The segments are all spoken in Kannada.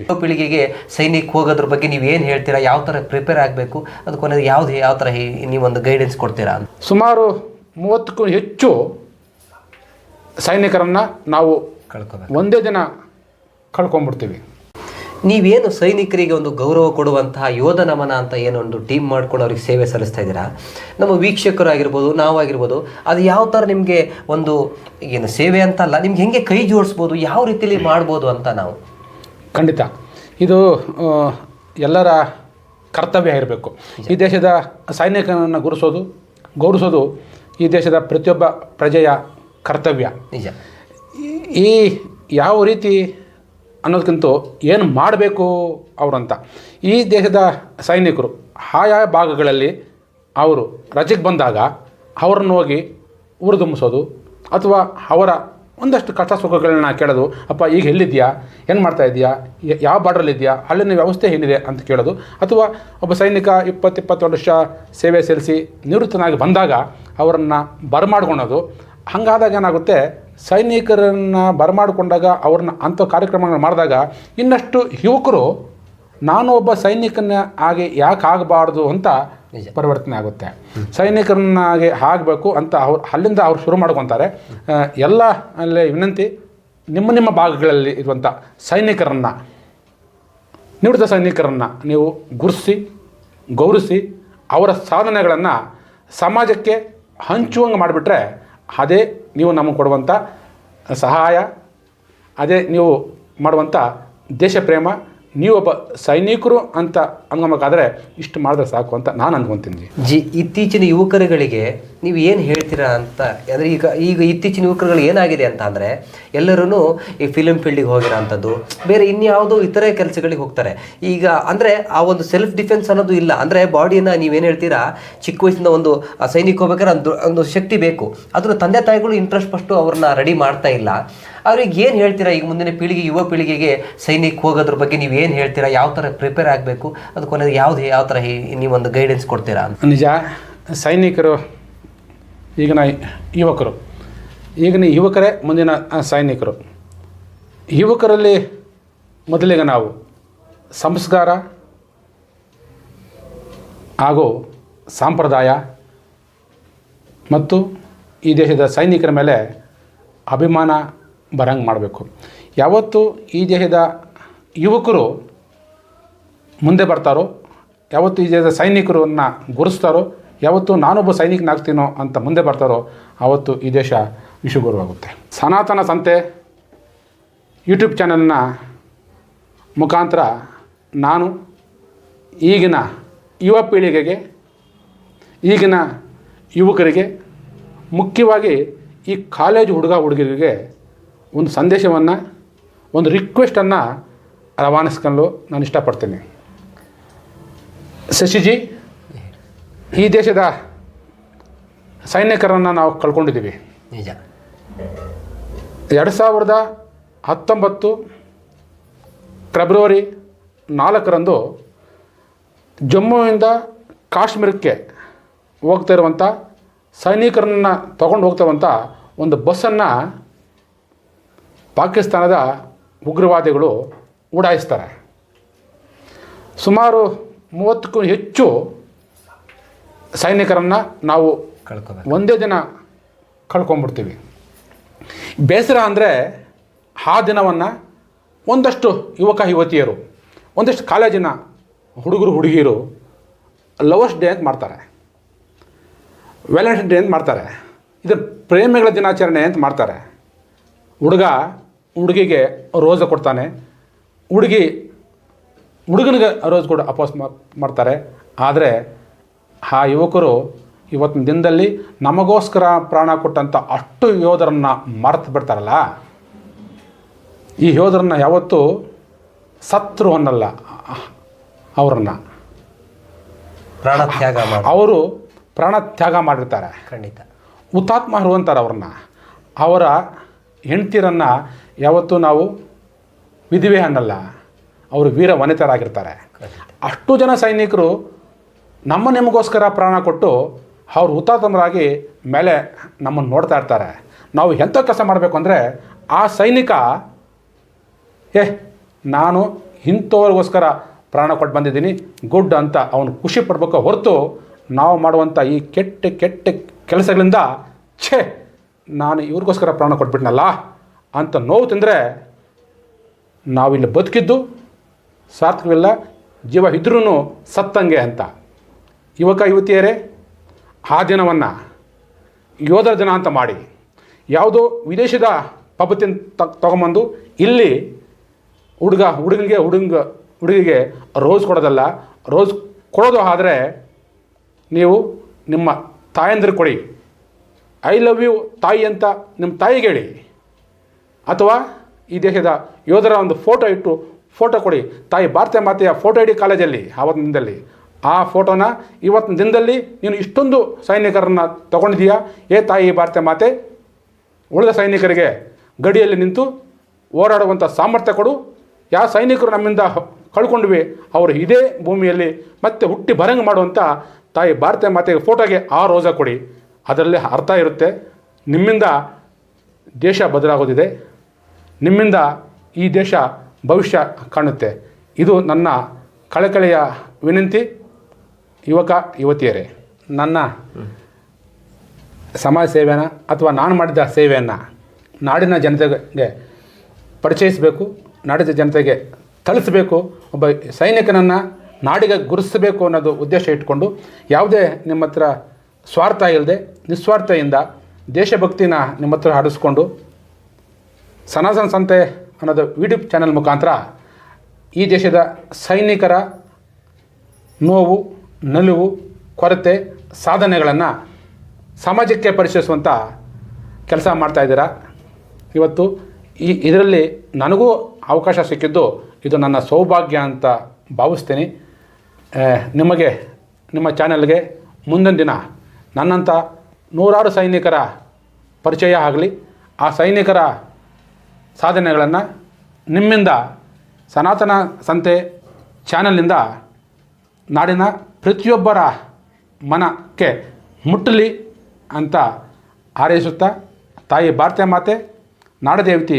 ಯುವ ಪೀಳಿಗೆಗೆ ಸೈನಿಕ ಹೋಗೋದ್ರ ಬಗ್ಗೆ ನೀವು ಏನು ಹೇಳ್ತೀರಾ? ಯಾವ ಥರ ಪ್ರಿಪೇರ್ ಆಗಬೇಕು? ಅದು ಕೊನೆಗೆ ಯಾವ್ದು ಯಾವ ಥರ ನೀವೊಂದು ಗೈಡೆನ್ಸ್ ಕೊಡ್ತೀರಾ ಅಂತ. ಸುಮಾರು ಮೂವತ್ತಕ್ಕೂ ಹೆಚ್ಚು ಸೈನಿಕರನ್ನು ನಾವು ಕಳ್ಕೋಬೇಕು. ಒಂದೇ ದಿನ ಕಳ್ಕೊಂಡ್ಬಿಡ್ತೀವಿ. ನೀವೇನು ಸೈನಿಕರಿಗೆ ಒಂದು ಗೌರವ ಕೊಡುವಂತಹ ಯೋಧ ನಮನ ಅಂತ ಏನೊಂದು ಟೀಮ್ ಮಾಡ್ಕೊಂಡು ಅವ್ರಿಗೆ ಸೇವೆ ಸಲ್ಲಿಸ್ತಾ ಇದ್ದೀರಾ? ನಮ್ಮ ವೀಕ್ಷಕರು ಆಗಿರ್ಬೋದು ನಾವು ಆಗಿರ್ಬೋದು ಅದು ಯಾವ ಥರ ನಿಮಗೆ ಒಂದು ಏನು ಸೇವೆ ಅಂತ ಅಲ್ಲ ನಿಮ್ಗೆ ಹೆಂಗೆ ಕೈ ಜೋಡಿಸ್ಬೋದು ಯಾವ ರೀತಿಯಲ್ಲಿ ಮಾಡ್ಬೋದು ಅಂತ ನಾವು? ಖಂಡಿತ. ಇದು ಎಲ್ಲರ ಕರ್ತವ್ಯ ಇರಬೇಕು ಈ ದೇಶದ ಸೈನಿಕನನ್ನು ಗುರುಸೋದು ಗೌರವಿಸೋದು ಈ ದೇಶದ ಪ್ರತಿಯೊಬ್ಬ ಪ್ರಜೆಯ ಕರ್ತವ್ಯ. ನಿಜ. ಈ- ಯಾವ ರೀತಿ ಅನ್ನೋದಕ್ಕಿಂತ ಏನು ಮಾಡಬೇಕು ಅವರಂತ. ಈ ದೇಶದ ಸೈನಿಕರು ಆಯಾ ಭಾಗಗಳಲ್ಲಿ ಅವರು ರಜೆಗೆ ಬಂದಾಗ ಅವರನ್ನು ಹೋಗಿ ಉರಿದುಂಬಿಸೋದು ಅಥವಾ ಅವರ ಒಂದಷ್ಟು ಕಷ್ಟ ಸುಖಗಳನ್ನ ಕೇಳೋದು, ಅಪ್ಪ, ಈಗ ಎಲ್ಲಿದ್ಯಾ ಏನು ಮಾಡ್ತಾ ಇದೆಯಾ ಯಾವ ಬಾರ್ಡ್ರಲ್ಲಿದೆಯಾ ಅಲ್ಲಿನ ವ್ಯವಸ್ಥೆ ಏನಿದೆ? ಅಂತ ಕೇಳೋದು. ಅಥವಾ ಒಬ್ಬ ಸೈನಿಕ ಇಪ್ಪತ್ತು ಇಪ್ಪತ್ತು ವರ್ಷ ಸೇವೆ ಸಲ್ಲಿಸಿ ನಿವೃತ್ತನಾಗಿ ಬಂದಾಗ ಅವರನ್ನು ಬರಮಾಡ್ಕೊಳೋದು ಹಾಗಾದಾಗ ಏನಾಗುತ್ತೆ? ಸೈನಿಕರನ್ನು ಬರಮಾಡಿಕೊಂಡಾಗ ಅವ್ರನ್ನ ಅಂಥ ಕಾರ್ಯಕ್ರಮಗಳನ್ನ ಮಾಡಿದಾಗ ಇನ್ನಷ್ಟು ಯುವಕರು ನಾನು ಒಬ್ಬ ಸೈನಿಕನ ಹಾಗೆ ಯಾಕೆ ಆಗಬಾರ್ದು ಅಂತ ಪರಿವರ್ತನೆ ಆಗುತ್ತೆ. ಸೈನಿಕರನ್ನಾಗೆ ಆಗಬೇಕು ಅಂತ ಅವ್ರು ಅಲ್ಲಿಂದ ಅವ್ರು ಶುರು ಮಾಡ್ಕೊತಾರೆ. ಎಲ್ಲ ಅಲ್ಲಿ ವಿನಂತಿ ನಿಮ್ಮ ನಿಮ್ಮ ಭಾಗಗಳಲ್ಲಿ ಇರುವಂಥ ಸೈನಿಕರನ್ನು ನಿವೃತ್ತ ಸೈನಿಕರನ್ನು ನೀವು ಗುರುಸಿ ಗೌರವಿಸಿ ಅವರ ಸಾಧನೆಗಳನ್ನು ಸಮಾಜಕ್ಕೆ ಹಂಚುವಂಗೆ ಮಾಡಿಬಿಟ್ರೆ ಅದೇ ನೀವು ನಮಗೆ ಕೊಡುವಂಥ ಸಹಾಯ ಅದೇ ನೀವು ಮಾಡುವಂಥ ದೇಶ ಪ್ರೇಮ ನೀವೊಬ್ಬ ಸೈನಿಕರು ಅಂತ ಅನ್ಕೊಬೇಕಾದ್ರೆ ಇಷ್ಟು ಮಾಡಿದ್ರೆ ಸಾಕು ಅಂತ ನಾನು ಅನ್ಕೊತೀನಿ. ಜಿ ಇತ್ತೀಚಿನ ಯುವಕರುಗಳಿಗೆ ನೀವು ಏನು ಹೇಳ್ತೀರಾ ಅಂತ, ಅಂದರೆ ಈಗ ಈಗ ಇತ್ತೀಚಿನ ಯುವಕರುಗಳು ಏನಾಗಿದೆ ಅಂತ ಅಂದರೆ ಎಲ್ಲರೂ ಈ ಫಿಲಮ್ ಫೀಲ್ಡಿಗೆ ಹೋಗಿರೋ ಅಂಥದ್ದು ಬೇರೆ ಇನ್ಯಾವುದೋ ಇತರೆ ಕೆಲಸಗಳಿಗೆ ಹೋಗ್ತಾರೆ. ಈಗ ಅಂದರೆ ಆ ಒಂದು ಸೆಲ್ಫ್ ಡಿಫೆನ್ಸ್ ಅನ್ನೋದು ಇಲ್ಲ. ಅಂದರೆ ಬಾಡಿಯನ್ನು ನೀವೇನು ಹೇಳ್ತೀರಾ, ಚಿಕ್ಕ ವಯಸ್ಸಿಂದ ಒಂದು ಸೈನಿಕ ಹೋಗ್ಬೇಕಾದ್ರೆ ಒಂದು ಒಂದು ಶಕ್ತಿ ಬೇಕು. ಅದನ್ನು ತಂದೆ ತಾಯಿಗಳು ಇಂಟ್ರೆಸ್ಟ್ ಫಸ್ಟು ಅವ್ರನ್ನ ರೆಡಿ ಮಾಡ್ತಾ ಇಲ್ಲ. ಅವ್ರಿಗೆ ಏನು ಹೇಳ್ತೀರಾ, ಈಗ ಮುಂದಿನ ಪೀಳಿಗೆ, ಯುವ ಪೀಳಿಗೆಗೆ ಸೈನಿಕ ಹೋಗೋದ್ರ ಬಗ್ಗೆ ನೀವು ಏನು ಹೇಳ್ತೀರಾ, ಯಾವ ಥರ ಪ್ರಿಪೇರ್ ಆಗಬೇಕು ಅದು ಕೊನೆಗೆ ಯಾವ್ದು, ಯಾವ ಥರ ನೀವೊಂದು ಗೈಡೆನ್ಸ್ ಕೊಡ್ತೀರಾ ನಿಜ, ಸೈನಿಕರು ಈಗಿನ ಯುವಕರು. ಈಗಿನ ಯುವಕರೇ, ಮುಂದಿನ ಸೈನಿಕರು. ಯುವಕರಲ್ಲಿ ಮೊದಲಿಗೆ ನಾವು ಸಂಸ್ಕಾರ ಹಾಗೂ ಸಂಪ್ರದಾಯ ಮತ್ತು ಈ ದೇಶದ ಸೈನಿಕರ ಮೇಲೆ ಅಭಿಮಾನ ಬರಂಗೆ ಮಾಡಬೇಕು. ಯಾವತ್ತು ಈ ದೇಶದ ಯುವಕರು ಮುಂದೆ ಬರ್ತಾರೋ, ಯಾವತ್ತು ಈ ದೇಶದ ಸೈನಿಕರನ್ನು ಗುರುಸ್ತಾರೋ ಯಾವತ್ತು ನಾನೊಬ್ಬ ಸೈನಿಕನಾಗ್ತೀನೋ ಅಂತ ಮುಂದೆ ಬರ್ತಾರೋ ಆವತ್ತು ಈ ದೇಶ ವಿಶ್ವಗುರುವಾಗುತ್ತೆ. ಸನಾತನ ಸಂತೆ ಯೂಟ್ಯೂಬ್ ಚಾನಲ್ನ ಮುಖಾಂತರ ನಾನು ಈಗಿನ ಯುವ ಪೀಳಿಗೆಗೆ, ಈಗಿನ ಯುವಕರಿಗೆ, ಮುಖ್ಯವಾಗಿ ಈ ಕಾಲೇಜು ಹುಡುಗ ಹುಡುಗಿರಿಗೆ ಒಂದು ಸಂದೇಶವನ್ನು, ಒಂದು ರಿಕ್ವೆಸ್ಟನ್ನು ರವಾನಿಸ್ಕೊಂಡು ನಾನು ಇಷ್ಟಪಡ್ತೀನಿ. ಶಶಿಜಿ ಈ ದೇಶದ ಸೈನಿಕರನ್ನು ನಾವು ಕಳ್ಕೊಂಡಿದ್ದೀವಿ. ನಿಜ. ಎರಡು ಸಾವಿರದ ಹತ್ತೊಂಬತ್ತು ಫೆಬ್ರವರಿ ನಾಲ್ಕರಂದು ಜಮ್ಮುವಿಂದ ಕಾಶ್ಮೀರಕ್ಕೆ ಹೋಗ್ತಾ ಇರುವಂಥ ಸೈನಿಕರನ್ನು ತಗೊಂಡು ಹೋಗ್ತಿರುವಂಥ ಒಂದು ಬಸ್ಸನ್ನು ಪಾಕಿಸ್ತಾನದ ಉಗ್ರವಾದಿಗಳು ಉಡಾಯಿಸ್ತಾರೆ. ಸುಮಾರು ಮೂವತ್ತಕ್ಕೂ ಹೆಚ್ಚು ಸೈನಿಕರನ್ನು ನಾವು ಕಳ್ಕೊಬೇಕು. ಒಂದೇ ದಿನ ಕಳ್ಕೊಂಡ್ಬಿಡ್ತೀವಿ. ಬೇಸರ ಅಂದರೆ ಆ ದಿನವನ್ನು ಒಂದಷ್ಟು ಯುವಕ ಯುವತಿಯರು ಒಂದಷ್ಟು ಕಾಲೇಜಿನ ಹುಡುಗರು ಹುಡುಗಿಯರು ಲವರ್ಸ್ ಡೇ ಅಂತ ಮಾಡ್ತಾರೆ. ವ್ಯಾಲೆಂಟೈನ್ ಡೇ ಅಂತ ಮಾಡ್ತಾರೆ. ಇದು ಪ್ರೇಮಿಗಳ ದಿನಾಚರಣೆ ಅಂತ ಮಾಡ್ತಾರೆ. ಹುಡುಗ ಹುಡುಗಿಗೆ ರೋಸ ಕೊಡ್ತಾನೆ. ಹುಡುಗಿ ಹುಡುಗನಿಗೆ ರೋಸ್ ಕೂಡ ಅಪೋಸ್ ಮಾಡ್ತಾರೆ. ಆದರೆ ಆ ಯುವಕರು ಇವತ್ತಿನ ದಿನದಲ್ಲಿ ನಮಗೋಸ್ಕರ ಪ್ರಾಣ ಕೊಟ್ಟಂಥ ಅಷ್ಟು ಯೋಧರನ್ನು ಮರೆತು ಬಿಡ್ತಾರಲ್ಲ? ಈ ಯೋಧರನ್ನ ಯಾವತ್ತೂ ಸತ್ರು ಅನ್ನಲ್ಲ ಅವರನ್ನು. ಪ್ರಾಣ ತ್ಯಾಗ ಅವರು ಪ್ರಾಣ ತ್ಯಾಗ ಮಾಡಿರ್ತಾರೆ. ಖಂಡಿತ. ಹುತಾತ್ಮರು ಅಂತಾರೆ ಅವ್ರನ್ನ. ಅವರ ಹೆಂಡ್ತಿರನ್ನು ಯಾವತ್ತೂ ನಾವು ವಿಧಿವೆ ಅನ್ನಲ್ಲ ಅವರು ವೀರ ವನಿತರಾಗಿರ್ತಾರೆ ಅಷ್ಟು ಜನ ಸೈನಿಕರು ನಮ್ಮ ನಿಮಗೋಸ್ಕರ ಪ್ರಾಣ ಕೊಟ್ಟು ಅವ್ರು ಹುತಾತ್ಮರಾಗಿ ಮೇಲೆ ನಮ್ಮನ್ನು ನೋಡ್ತಾ ಇರ್ತಾರೆ. ನಾವು ಎಂಥ ಕೆಲಸ ಮಾಡಬೇಕು ಅಂದರೆ ಆ ಸೈನಿಕ, ಏ, ನಾನು ಇಂಥವ್ರಿಗೋಸ್ಕರ ಪ್ರಾಣ ಕೊಟ್ಟು ಬಂದಿದ್ದೀನಿ, ಗುಡ್ ಅಂತ ಅವನು ಖುಷಿ ಪಡ್ಬೇಕು ಹೊರತು ನಾವು ಮಾಡುವಂಥ ಈ ಕೆಟ್ಟ ಕೆಟ್ಟ ಕೆಲಸಗಳಿಂದ, ಛೇ, ನಾನು ಇವ್ರಿಗೋಸ್ಕರ ಪ್ರಾಣ ಕೊಟ್ಬಿಟ್ನಲ್ಲ ಅಂತ ನೋವು ತಿಂದರೆ ನಾವಿಲ್ಲಿ ಬದುಕಿದ್ದು ಸಾರ್ಥಕವಿಲ್ಲ, ಜೀವ ಇದ್ರೂ ಸತ್ತಂಗೆ ಅಂತ. ಯುವಕ, ಯುವತಿಯರೇ, ಆ ದಿನವನ್ನು ಯೋಧರ ದಿನ ಅಂತ ಮಾಡಿ ಯಾವುದೋ ವಿದೇಶದ ಪದ್ಧತಿನ ತಗೊಂಬಂದು ಇಲ್ಲಿ ಹುಡುಗ, ಹುಡುಗನಿಗೆ ಹುಡುಗ, ಹುಡುಗಿಗೆ ರೋಸ್ ಕೊಡೋದಲ್ಲ, ರೋಸ್ ಕೊಡೋದು ಆದರೆ ನೀವು ನಿಮ್ಮ ತಾಯಂದ್ರೆ ಕೊಡಿ. ಐ ಲವ್ ಯು ತಾಯಿ ಅಂತ ನಿಮ್ಮ ತಾಯಿಗೆ ಹೇಳಿ. ಅಥವಾ ಈ ದೇಶದ ಯೋಧರ ಒಂದು ಫೋಟೋ ಇಟ್ಟು ಫೋಟೋ ಕೊಡಿ. ತಾಯಿ ಭಾರತೀಯ ಮಾತೆಯ ಫೋಟೋ ಇಡಿ ಕಾಲೇಜಲ್ಲಿ ಆವತ್ತಿನ ದಿನದಲ್ಲಿ ಆ ಫೋಟೋನ ಇವತ್ತಿನ ದಿನದಲ್ಲಿ ನೀನು ಇಷ್ಟೊಂದು ಸೈನಿಕರನ್ನು ತಗೊಂಡಿದೀಯಾ ಏ ತಾಯಿ ಭಾರತ ಮಾತೆ, ಉಳಿದ ಸೈನಿಕರಿಗೆ ಗಡಿಯಲ್ಲಿ ನಿಂತು ಹೋರಾಡುವಂಥ ಸಾಮರ್ಥ್ಯ ಕೊಡು. ಯಾವ ಸೈನಿಕರು ನಮ್ಮಿಂದ ಕಳ್ಕೊಂಡ್ವಿ, ಅವರು ಇದೇ ಭೂಮಿಯಲ್ಲಿ ಮತ್ತೆ ಹುಟ್ಟಿ ಬರಂಗ್ ಮಾಡುವಂಥ ತಾಯಿ ಭಾರತ ಮಾತೆಗೆ ಫೋಟೋಗೆ ಆ ರೋಜಾ ಕೊಡಿ. ಅದರಲ್ಲಿ ಅರ್ಥ ಇರುತ್ತೆ. ನಿಮ್ಮಿಂದ ದೇಶ ಬದಲಾಗೋದಿದೆ. ನಿಮ್ಮಿಂದ ಈ ದೇಶ ಭವಿಷ್ಯ ಕಾಣುತ್ತೆ. ಇದು ನನ್ನ ಕಳಕಳಿಯ ವಿನಂತಿ. ಯುವಕ, ಯುವತಿಯರೇ, ನನ್ನ ಸಮಾಜ ಸೇವೆನ ಅಥವಾ ನಾನು ಮಾಡಿದ ಸೇವೆಯನ್ನು ನಾಡಿನ ಜನತೆಗೆ ಪರಿಚಯಿಸಬೇಕು, ನಾಡಿನ ಜನತೆಗೆ ತಳಿಸಬೇಕು ಒಬ್ಬ ಸೈನಿಕನನ್ನು ನಾಡಿಗೆ ಗುರುತಿಸಬೇಕು ಅನ್ನೋದು ಉದ್ದೇಶ ಇಟ್ಕೊಂಡು ಯಾವುದೇ ನಿಮ್ಮ ಹತ್ರ ಸ್ವಾರ್ಥ ಇಲ್ಲದೆ ನಿಸ್ವಾರ್ಥದಿಂದ ದೇಶಭಕ್ತಿನ ನಿಮ್ಮ ಹತ್ರ ಹಾಡಿಸ್ಕೊಂಡು ಸನಾತನ ಸಂತೆ ಅನ್ನೋದು ಯೂಟ್ಯೂಬ್ ಚಾನಲ್ ಮುಖಾಂತರ ಈ ದೇಶದ ಸೈನಿಕರ ನೋವು ನಲಿವು, ಕೊರತೆ, ಸಾಧನೆಗಳನ್ನು ಸಮಾಜಕ್ಕೆ ಪರಿಚಯಿಸುವಂಥ ಕೆಲಸ ಮಾಡ್ತಾಯಿದ್ದೀರಾ ಇವತ್ತು ಈ ಇದರಲ್ಲಿ ನನಗೂ ಅವಕಾಶ ಸಿಕ್ಕಿದ್ದು ಇದು ನನ್ನ ಸೌಭಾಗ್ಯ ಅಂತ ಭಾವಿಸ್ತೀನಿ. ನಿಮಗೆ, ನಿಮ್ಮ ಚಾನೆಲ್ಗೆ ಮುಂದಿನ ದಿನ ನನ್ನಂಥ ನೂರಾರು ಸೈನಿಕರ ಪರಿಚಯ ಆಗಲಿ. ಆ ಸೈನಿಕರ ಸಾಧನೆಗಳನ್ನು ನಿಮ್ಮಿಂದ ಸನಾತನ ಸಂತೆ ಚಾನಲ್ನಿಂದ ನಾಡಿನ ಪ್ರತಿಯೊಬ್ಬರ ಮನಕ್ಕೆ ಮುಟ್ಟಲಿ ಅಂತ ಹಾರೈಸುತ್ತಾ ತಾಯಿ ಭಾರತೀಯ ಮಾತೆ ನಾಡದೇವತಿ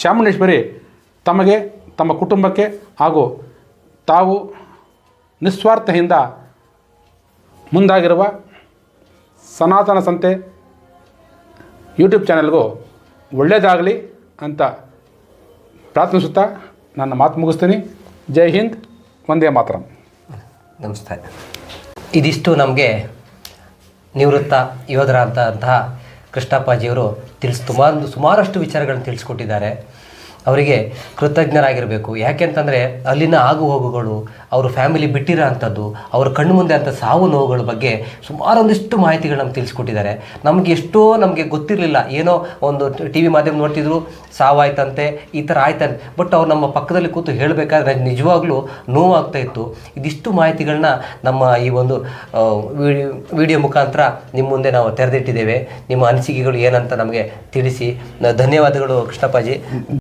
ಚಾಮುಂಡೇಶ್ವರಿ ತಮಗೆ, ತಮ್ಮ ಕುಟುಂಬಕ್ಕೆ ಹಾಗೂ ತಾವು ನಿಸ್ವಾರ್ಥದಿಂದ ಮುಂದಾಗಿರುವ ಸನಾತನ ಸಂತೆ ಯೂಟ್ಯೂಬ್ ಚಾನಲ್ಗೂ ಒಳ್ಳೆಯದಾಗಲಿ ಅಂತ ಪ್ರಾರ್ಥಿಸುತ್ತಾ ನನ್ನ ಮಾತು ಮುಗಿಸ್ತೀನಿ. ಜೈ ಹಿಂದ್, ವಂದೇ ಮಾತರಂ. ನಮಸ್ತೆ. ಇದಿಷ್ಟು ನಮಗೆ ನಿವೃತ್ತ ಯೋಧರಾದಂತಹ ಕೃಷ್ಣಪ್ಪಾಜಿಯವರು ತಿಳಿಸ್ ಸುಮಾರು ಸುಮಾರಷ್ಟು ವಿಚಾರಗಳನ್ನು ತಿಳಿಸ್ಕೊಟ್ಟಿದ್ದಾರೆ. ಅವರಿಗೆ ಕೃತಜ್ಞರಾಗಿರಬೇಕು. ಯಾಕೆಂತಂದರೆ ಅಲ್ಲಿನ ಆಗು ಹೋಗುಗಳು ಅವರು ಫ್ಯಾಮಿಲಿ ಬಿಟ್ಟಿರೋ ಅಂಥದ್ದು, ಅವ್ರ ಕಣ್ಣು ಮುಂದೆ ಅಂಥ ಸಾವು ನೋವುಗಳ ಬಗ್ಗೆ ಸುಮಾರೊಂದಿಷ್ಟು ಮಾಹಿತಿಗಳು ನಮ್ಗೆ ತಿಳಿಸ್ಕೊಟ್ಟಿದ್ದಾರೆ. ನಮಗೆ ಎಷ್ಟೋ ನಮಗೆ ಗೊತ್ತಿರಲಿಲ್ಲ. ಏನೋ ಒಂದು ಟಿ ವಿ ಮಾಧ್ಯಮ ನೋಡ್ತಿದ್ರು, ಸಾವಾಯ್ತಂತೆ, ಈ ಥರ ಆಯ್ತಂತೆ. ಬಟ್ ಅವ್ರು ನಮ್ಮ ಪಕ್ಕದಲ್ಲಿ ಕೂತು ಹೇಳಬೇಕಾದ್ರೆ ನಿಜವಾಗ್ಲೂ ನೋವಾಗ್ತಾ ಇತ್ತು. ಇದಿಷ್ಟು ಮಾಹಿತಿಗಳನ್ನ ನಮ್ಮ ಈ ಒಂದು ವಿಡಿಯೋ ಮುಖಾಂತರ ನಿಮ್ಮ ಮುಂದೆ ನಾವು ತೆರೆದಿಟ್ಟಿದ್ದೇವೆ. ನಿಮ್ಮ ಅನಿಸಿಕೆಗಳು ಏನಂತ ನಮಗೆ ತಿಳಿಸಿ. ಧನ್ಯವಾದಗಳು ಕೃಷ್ಣಪ್ಪಾಜಿ.